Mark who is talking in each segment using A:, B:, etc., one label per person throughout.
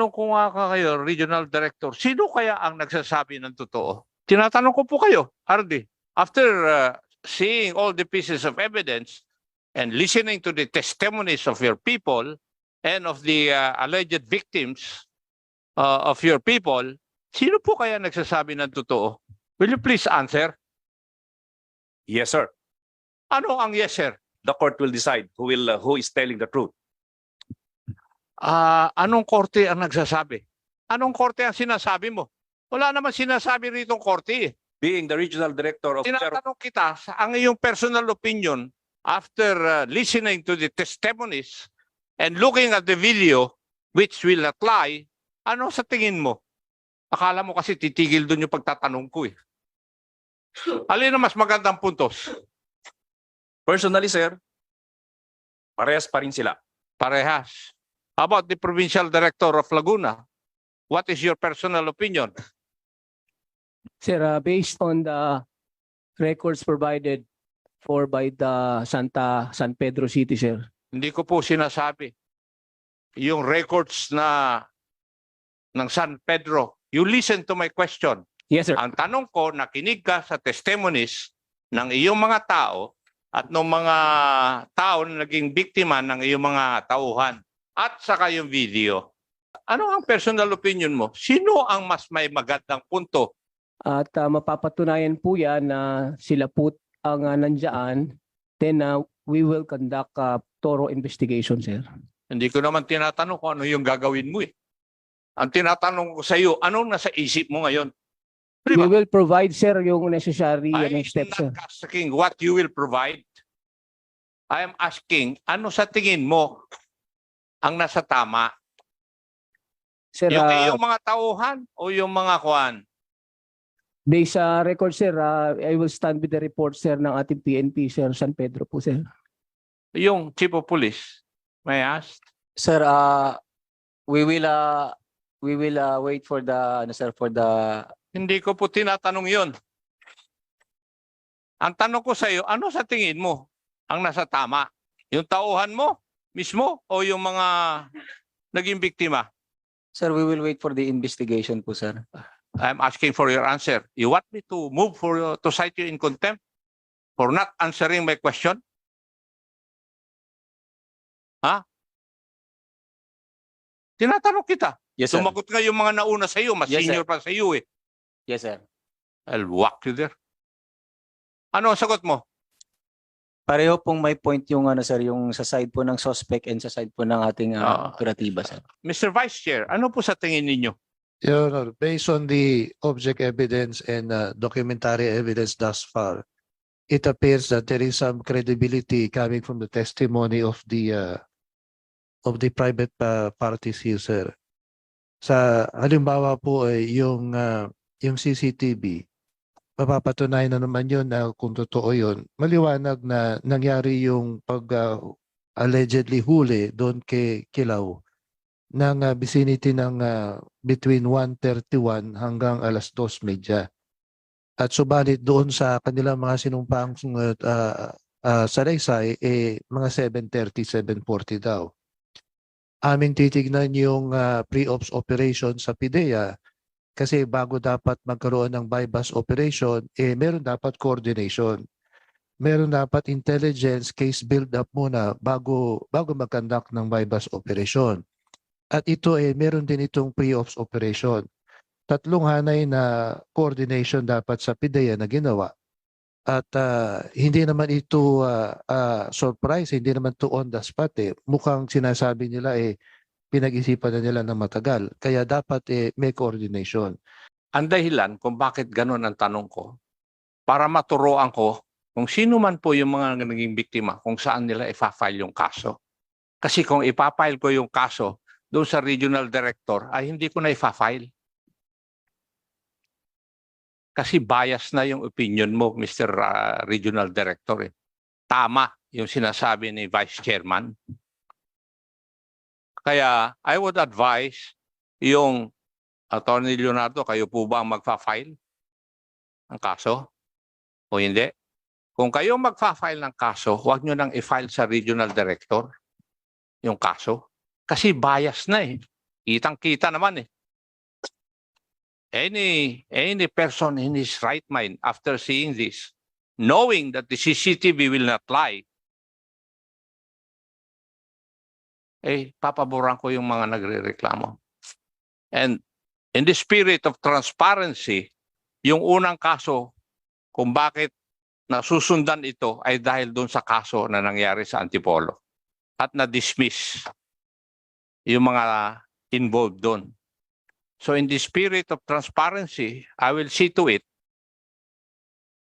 A: tinatanong ko nga ka kayo, Regional Director, sino kaya ang nagsasabi ng totoo? Tinatanong ko po kayo, Hardy. After uh, seeing all the pieces of evidence and listening to the testimonies of your people and of the uh, alleged victims uh, of your people, sino po kaya nagsasabi ng totoo? Will you please answer?
B: Yes, sir.
A: Ano ang yes, sir?
B: The court will decide who will uh, who is telling the truth.
A: Ah, anong korte ang nagsasabi? Anong korte ang sinasabi mo? Wala naman sinasabi rito korte eh.
B: Being the regional director of
A: Tinatanong kita ang iyong personal opinion after uh, listening to the testimonies and looking at the video which will not lie, ano sa tingin mo? Akala mo kasi titigil doon yung pagtatanong ko eh. Alin ang mas magandang puntos?
B: Personally, sir, parehas pa rin sila.
A: Parehas. How about the provincial director of Laguna? What is your personal opinion?
C: Sir, uh, based on the records provided for by the Santa San Pedro City, sir.
A: Hindi ko po sinasabi. Yung records na ng San Pedro. You listen to my question.
C: Yes, sir.
A: Ang tanong ko, nakinig ka sa testimonies ng iyong mga tao at ng mga tao na naging biktima ng iyong mga tauhan at saka yung video. Ano ang personal opinion mo? Sino ang mas may magandang punto?
C: At uh, mapapatunayan po yan na sila po ang uh, nandyan. Then uh, we will conduct a thorough investigation, sir.
A: Hindi ko naman tinatanong kung ano yung gagawin mo eh. Ang tinatanong ko sa iyo, anong nasa isip mo ngayon? Di
C: We will provide, sir, yung necessary
A: I am
C: steps, sir.
A: not asking what you will provide. I am asking, ano sa tingin mo ang nasa tama?
C: Sir,
A: Yung
C: uh,
A: iyong mga tauhan o yung mga kuan?
C: based sa record, sir, uh, I will stand with the report, sir, ng ating PNP, sir, San Pedro po, sir.
A: Yung chief of police? May I ask?
D: Sir, uh, we will, uh, we will, uh, wait for the, ano, sir, for the,
A: Hindi ko po tinatanong yon. Ang tanong ko sa iyo, ano sa tingin mo ang nasa tama? Yung tauhan mo mismo o yung mga naging biktima?
D: sir, we will wait for the investigation po, sir.
A: I'm asking for your answer. You want me to move for to cite you in contempt for not answering my question? Ha? Tinatanong kita.
D: Yes, sir.
A: Sumagot nga yung mga nauna sa iyo, mas
D: Yes, sir.
A: senior pa sa iyo eh.
D: Yes, sir.
A: I'll whack you there. Ano ang sagot mo?
D: Pareho pong may point yung, ano, sir, yung sa side po ng suspect and sa side po ng ating, uh, operatiba, sir.
A: Mr. Vice Chair, ano po sa tingin ninyo?
E: Your Honor, based on the object evidence and uh, documentary evidence thus far, it appears that there is some credibility coming from the testimony of the uh, of the private uh, parties here, sir. Sa halimbawa po ay yung uh, yung CCTV, mapapatunayan na naman yun na kung totoo yun. Maliwanag na nangyari yung pag uh, allegedly huli doon kay Kilaw ng uh, vicinity ng uh, between 1.31 hanggang alas 2.30. At subalit doon sa kanilang mga sinumpang uh, uh, uh, salaysay, eh, mga 7.30, 7.40 daw. Aming titignan yung uh, pre-ops operation sa PIDEA kasi bago dapat magkaroon ng bypass operation, eh, meron dapat coordination. Meron dapat intelligence case build-up muna bago, bago mag-conduct ng bypass operation. At ito eh, meron din itong pre-ops operation. Tatlong hanay na coordination dapat sa PIDEA na ginawa. At ah, hindi naman ito ah, ah, surprise, hindi naman to on the spot eh. Mukhang sinasabi nila eh, pinag-isipan na nila ng matagal. Kaya dapat eh, may coordination.
A: Ang dahilan kung bakit ganun ang tanong ko, para maturoan ko kung sino man po yung mga naging biktima, kung saan nila ifa-file yung kaso. Kasi kung ipafile ko yung kaso doon sa regional director, ay hindi ko na ifa-file. Kasi bias na yung opinion mo, Mr. ah, Regional Director. Eh. Tama yung sinasabi ni Vice Chairman. Kaya I would advise yung Attorney Leonardo, kayo po ba ang magfa-file ng kaso? O hindi? Kung kayo magfa-file ng kaso, huwag nyo nang i-file sa regional director yung kaso. Kasi bias na eh. Kitang-kita naman eh. Any, any person in his right mind after seeing this, knowing that the CCTV will not lie, eh, papaboran ko yung mga nagre-reklamo. And in the spirit of transparency, yung unang kaso kung bakit nasusundan ito ay dahil doon sa kaso na nangyari sa Antipolo at na-dismiss yung mga involved doon. So in the spirit of transparency, I will see to it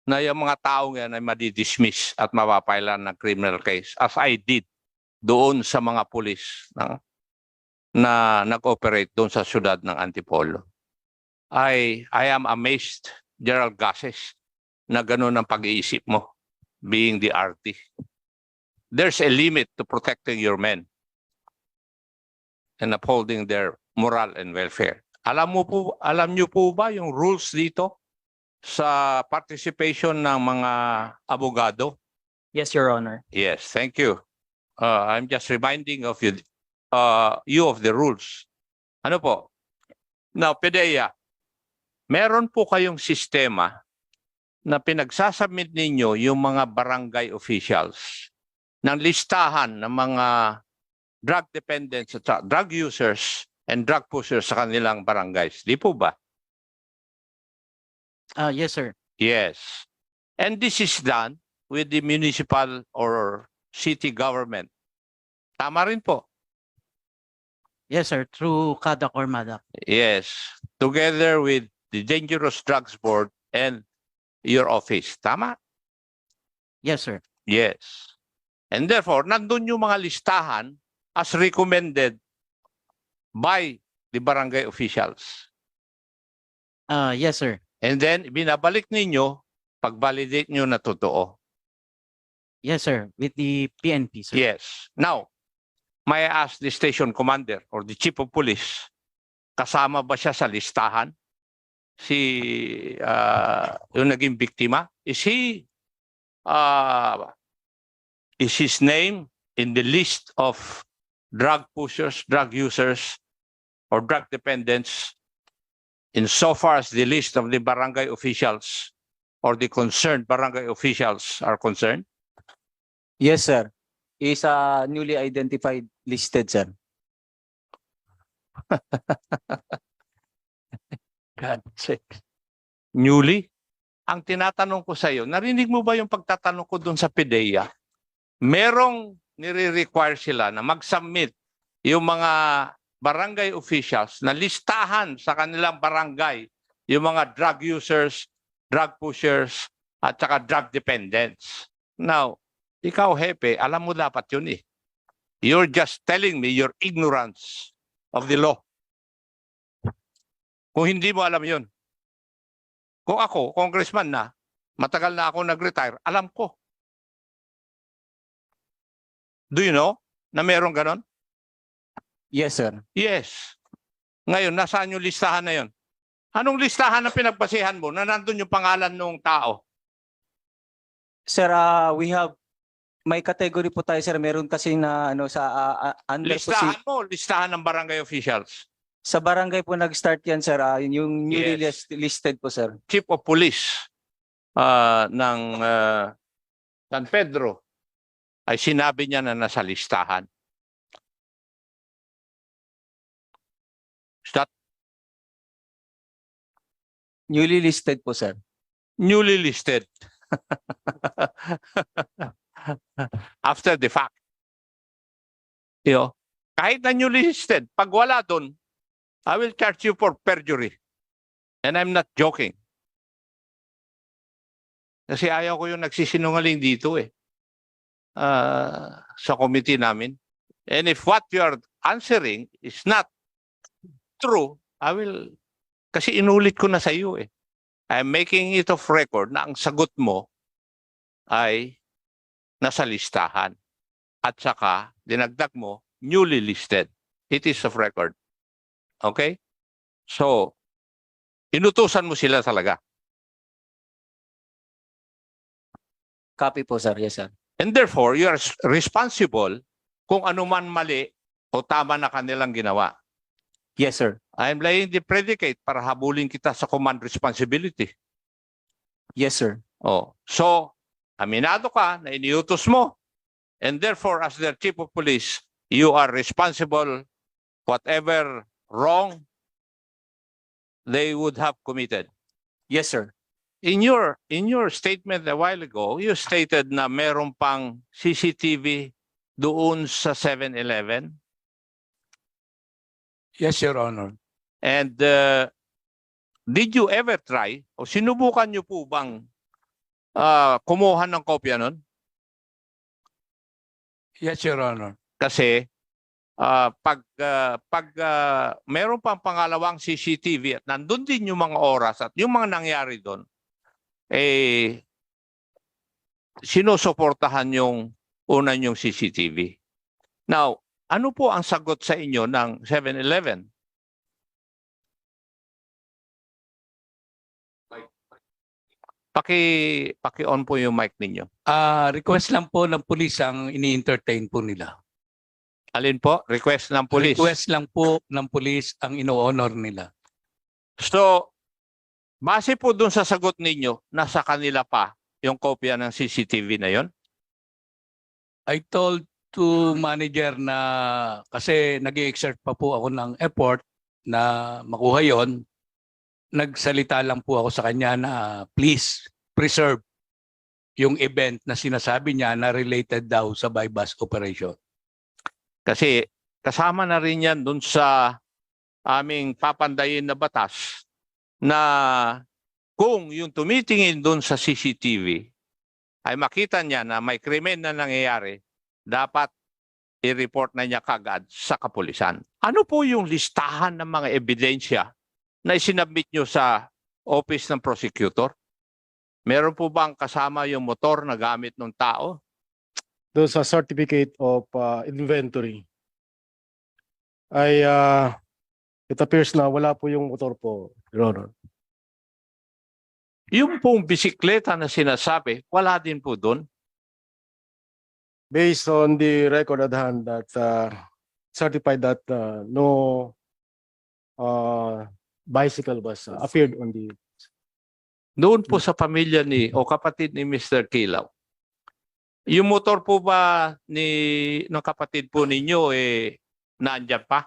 A: na yung mga taong yan ay madidismiss at mapapailan ng criminal case as I did doon sa mga pulis na, na nag-operate doon sa syudad ng Antipolo. I, I am amazed, Gerald Gases, na ganun ang pag-iisip mo being the RT. There's a limit to protecting your men and upholding their moral and welfare. Alam mo po, alam niyo po ba yung rules dito sa participation ng mga abogado?
F: Yes, Your Honor.
A: Yes, thank you. Uh, I'm just reminding of you, uh, you of the rules. Ano po? Now, PDEA, meron po kayong sistema na pinagsasubmit ninyo yung mga barangay officials ng listahan ng mga drug dependents at drug users and drug pushers sa kanilang barangays. Di po ba?
F: Uh, yes, sir.
A: Yes. And this is done with the municipal or city government. Tama rin po.
F: Yes, sir. Through Kadak or Madak.
A: Yes. Together with the Dangerous Drugs Board and your office. Tama?
F: Yes, sir.
A: Yes. And therefore, nandun yung mga listahan as recommended by the barangay officials.
F: Uh, yes, sir.
A: And then, binabalik ninyo pag-validate nyo na totoo.
F: Yes, sir. With the PNP, sir.
A: Yes. Now, may I ask the station commander or the chief of police, kasama ba siya sa listahan? Si ah, yung naging biktima? Is he uh, is his name in the list of drug pushers, drug users, or drug dependents in so far as the list of the barangay officials or the concerned barangay officials are concerned?
D: Yes, sir. Is a newly identified listed, sir.
A: God sakes. Newly? Ang tinatanong ko sa iyo, narinig mo ba yung pagtatanong ko doon sa PDEA? Merong nire-require sila na mag-submit yung mga barangay officials na listahan sa kanilang barangay yung mga drug users, drug pushers, at saka drug dependents. Now, ikaw, Hepe, alam mo dapat yun eh. You're just telling me your ignorance of the law. Kung hindi mo alam yun. Kung ako, congressman na, matagal na ako nag-retire, alam ko. Do you know na meron ganon?
D: Yes, sir.
A: Yes. Ngayon, nasaan yung listahan na yun? Anong listahan na pinagbasihan mo na nandun yung pangalan ng tao?
D: Sir, uh, we have may category po tayo, sir. Meron kasi na ano sa uh, uh, under po si,
A: Listahan mo, listahan ng barangay officials.
D: sa barangay po nag-start yan, sir. ah, yun yung newly
A: Yes.
D: list- listed po, sir.
A: Chief of Police ah, ng ah, San Pedro ay sinabi niya na nasa listahan. Is that
D: Newly listed po, sir.
A: newly listed after the fact. You know, kahit na newly listed, pag wala doon, I will charge you for perjury. And I'm not joking. Kasi ayaw ko yung nagsisinungaling dito eh. Ah, sa committee namin. And if what you are answering is not true, I will, kasi inulit ko na sa iyo eh. I'm making it of record na ang sagot mo ay nasa listahan. At saka, dinagdag mo, newly listed. It is of record. Okay? So, inutusan mo sila talaga.
D: Copy po, sir. Yes, sir.
A: And therefore, you are responsible kung ano man mali o tama na kanilang ginawa.
D: Yes, sir.
A: I'm laying the predicate para habulin kita sa command responsibility.
D: Yes, sir.
A: Oh, so aminado ka na iniutos mo. And therefore, as their chief of police, you are responsible whatever wrong they would have committed.
D: Yes, sir.
A: In your in your statement a while ago, you stated na meron pang CCTV doon sa 7-Eleven.
G: Yes, Your Honor.
A: And uh, did you ever try o sinubukan niyo po bang ah, kumuha ng kopya nun?
G: Yes, Your Honor.
A: Kasi ah, pag ah, pag ah, meron pang pangalawang CCTV at nandun din yung mga oras at yung mga nangyari doon, eh, sinusuportahan yung una yung CCTV. Now, ano po ang sagot sa inyo ng 7-Eleven? Paki, paki-on po yung mic ninyo.
G: Ah, request lang po ng pulis ang ini-entertain po nila.
A: Alin po? Request ng police.
G: Request lang po ng pulis ang ino-honor nila.
A: So, base po dun sa sagot ninyo, nasa kanila pa yung kopya ng CCTV na yon.
G: I told to manager na kasi nag exert pa po ako ng effort na makuha yon. Nagsalita lang po ako sa kanya na please preserve yung event na sinasabi niya na related daw sa bypass operation.
A: Kasi kasama na rin yan dun sa aming papandayin na batas na kung yung tumitingin dun sa CCTV ay makita niya na may krimen na nangyayari, dapat i-report na niya kagad sa kapulisan. Ano po yung listahan ng mga ebidensya na isinabit nyo sa office ng prosecutor? Meron po bang kasama yung motor na gamit ng tao?
H: doon sa certificate of uh, inventory ay uh, it appears na wala po yung motor po, Your Honor.
A: Yung pong bisikleta na sinasabi, wala din po doon.
H: Based on the record at hand that uh, certified that uh, no uh, bicycle was uh, appeared on the
A: Doon po sa pamilya ni o kapatid ni Mr. Kilaw. Yung motor po ba ni ng kapatid po ninyo eh nandiyan pa?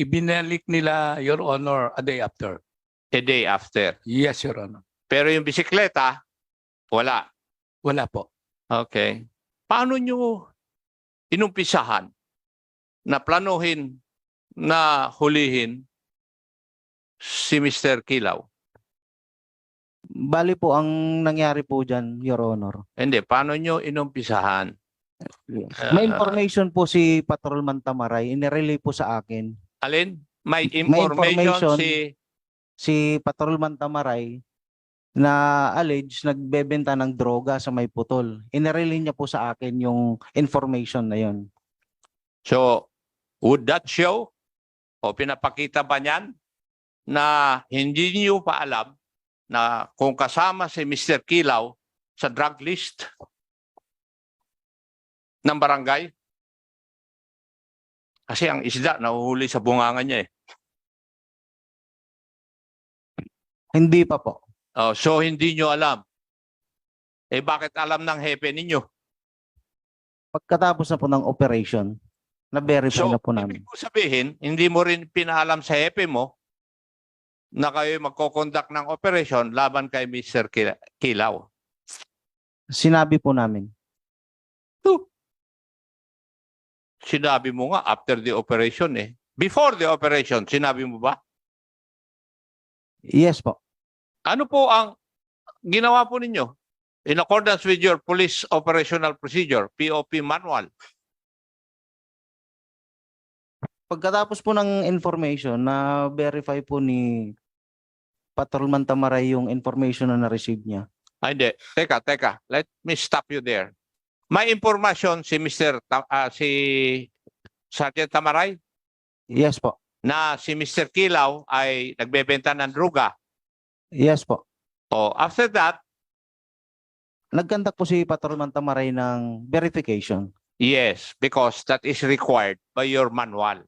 G: Ibinalik nila, Your Honor, a day after.
A: A day after.
G: Yes, Your Honor.
A: Pero yung bisikleta, wala.
G: Wala po.
A: Okay. Paano nyo inumpisahan na planuhin na hulihin si Mr. Kilaw?
F: Bali po, ang nangyari po dyan, Your Honor.
A: Hindi, paano nyo inumpisahan?
F: May information po si Patrolman Tamaray, inirelay po sa akin.
A: Alin? May
F: May
A: information,
F: information.
A: si
F: Si Patrolman Tamaray na allege nagbebenta ng droga sa may putol. Inirelay niya po sa akin yung information na yon.
A: So, would that show o pinapakita ba niyan na hindi niyo pa alam na kung kasama si Mr. Kilaw sa drug list ng barangay? Kasi ang isda nahuhuli sa bunganga niya eh.
F: Hindi pa po.
A: Oh, so hindi niyo alam. Eh bakit alam ng hepe ninyo?
F: Pagkatapos na po ng operation, na-verify
A: So,
F: na po namin.
A: ko sabihin, hindi mo rin pinaalam sa hepe mo na kayo magkoconduct ng operation laban kay Mr. Kila- Kilaw.
F: Sinabi po namin.
A: Sinabi mo nga after the operation eh. Before the operation, sinabi mo ba?
F: Yes po.
A: Ano po ang ginawa po ninyo? In accordance with your police operational procedure, POP manual.
F: Pagkatapos po ng information na verify po ni Patrolman Tamaray yung information na na-receive niya.
A: Ah, hindi. Teka, teka. Let me stop you there. May information si Mr. Ta- ah, si Sergeant Tamaray
F: Yes po.
A: na si Mr. Kilaw ay nagbebenta ng droga.
F: Yes po.
A: O after that,
F: Nagkandak po si Patrolman Tamaray ng verification.
A: yes, because that is required by your manual.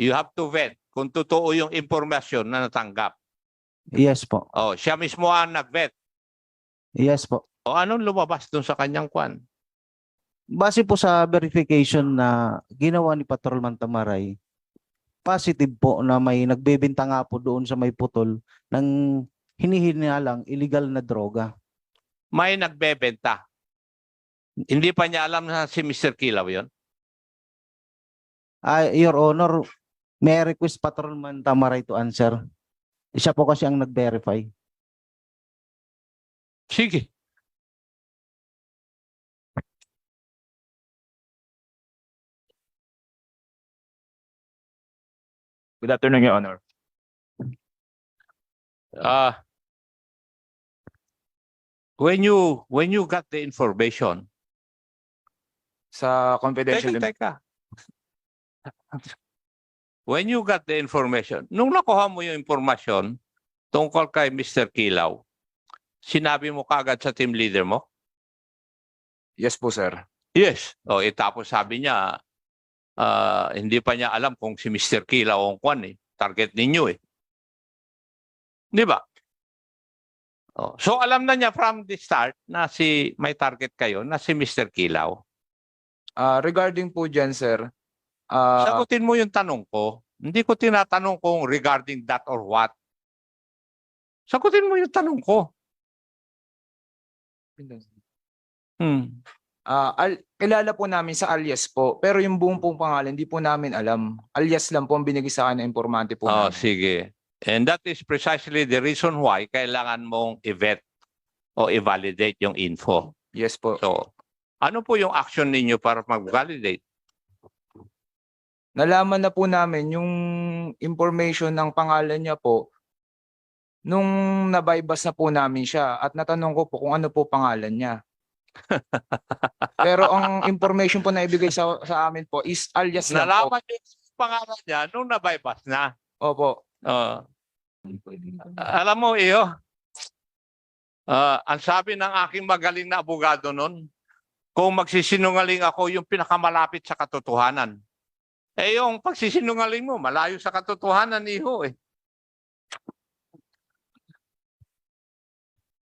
A: You have to vet kung totoo yung impormasyon na natanggap.
F: Yes po.
A: Oh, siya mismo ang nag-vet.
F: Yes po.
A: O anong lumabas doon sa kanyang kwan?
F: Base po sa verification na ginawa ni Patrolman Tamaray, positive po na may nagbebenta nga po doon sa may putol ng hinihinalang illegal na droga.
A: May nagbebenta. Hindi pa niya alam na si Mr. Kilaw yon.
F: Ah, Your Honor, may request Patrolman Tamaray to answer. Siya po kasi ang nag-verify.
A: Sige.
I: Good afternoon, Your Honor.
A: Ah. when you when you got the information,
I: Sa
A: teka,
I: confidential,
A: teka. When you got the information, nung nakuha mo yung information tungkol kay Mr. Kilaw, sinabi mo kagad sa team leader mo?
I: yes po, sir.
A: Yes. O, eh, tapos sabi niya, ah, hindi pa niya alam kung si Mr. Kilaw ang kwan eh. Target ninyo eh. Di ba? Oh, so alam na niya from the start na si may target kayo na si Mr. Kilaw.
I: Ah, regarding po dyan, sir, ah,
A: Sagutin mo yung tanong ko. Hindi ko tinatanong kung regarding that or what. Sagutin mo yung tanong ko. Hmm.
I: ah, al- kilala po namin sa alias po, pero yung buong pong pangalan, hindi po namin alam. Alias lang po ang binigay sa akin ng informante po
A: Oh,
I: namin.
A: sige. And that is precisely the reason why kailangan mong i-vet o i-validate yung info.
I: Yes po.
A: So, ano po yung action ninyo para mag-validate?
I: Nalaman na po namin yung information ng pangalan niya po nung nabaybas na po namin siya at natanong ko po kung ano po pangalan niya. Pero ang information po na ibigay sa, sa amin po is alias lang po.
A: Nalaman yung pangalan niya nung nabaybas na.
I: Opo.
A: Oh. alam mo, iyo, ah, ang sabi ng aking magaling na abogado nun, kung magsisinungaling ako yung pinakamalapit sa katotohanan. Eh yung pagsisinungaling mo, malayo sa katotohanan, iho eh.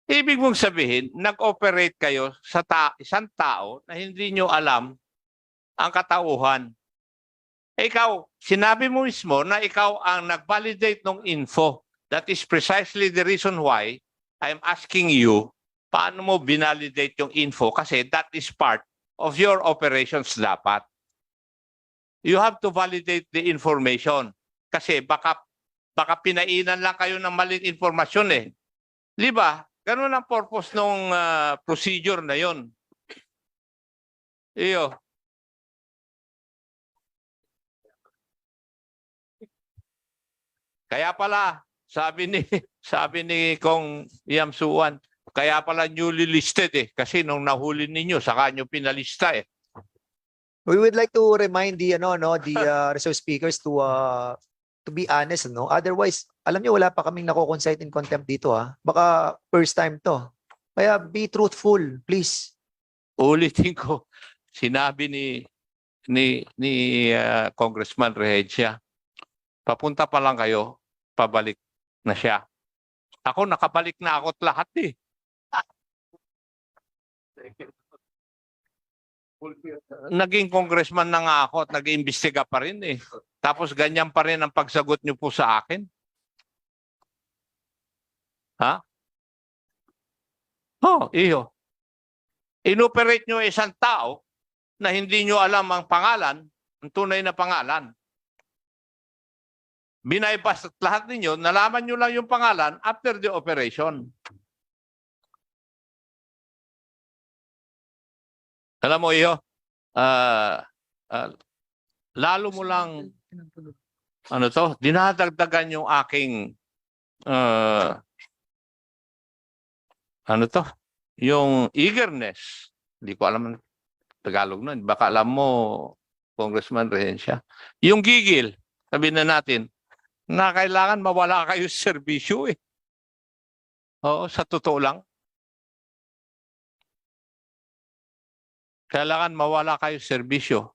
A: Ibig mong sabihin, nag-operate kayo sa ta- isang tao na hindi nyo alam ang katauhan. Ikaw, sinabi mo mismo na ikaw ang nag-validate ng info. That is precisely the reason why I'm asking you paano mo binalidate yung info kasi that is part of your operations dapat. You have to validate the information kasi baka baka pinainan lang kayo ng maling informasyon eh. Di ba? Ganun ang purpose ng procedure na yon. Iyo. Kaya pala, sabi ni sabi ni Kong Yam Suwan, kaya pala newly listed eh kasi nung nahuli ninyo saka nyo pinalista eh.
J: We would like to remind the ano no the uh, reserve speakers to uh to be honest no. Otherwise, alam niyo wala pa kaming nako-concite in contempt dito ha. Baka first time to. Kaya be truthful, please.
A: Ulitin ko, sinabi ni ni ni ah, Congressman Rehencia, papunta pa lang kayo, pabalik na siya. Ako nakabalik na ako't lahat eh. Naging congressman na nga ako at nag-iimbestiga pa rin eh. Tapos ganyan pa rin ang pagsagot niyo po sa akin. Ha? Oh, iyo. Inoperate nyo isang tao na hindi nyo alam ang pangalan, ang tunay na pangalan. Binaypas at lahat ninyo, nalaman nyo lang yung pangalan after the operation. Alam mo, iyo, ah, ah, lalo mo lang, ano to, dinadagdagan yung aking, ah, ano to, yung eagerness. Hindi ko alam Tagalog nun. Baka alam mo, Congressman Rehencia. Yung gigil, sabihin na natin, na kailangan mawala kayo sa serbisyo eh. Oo, sa totoo lang. Kailangan mawala kayo serbisyo.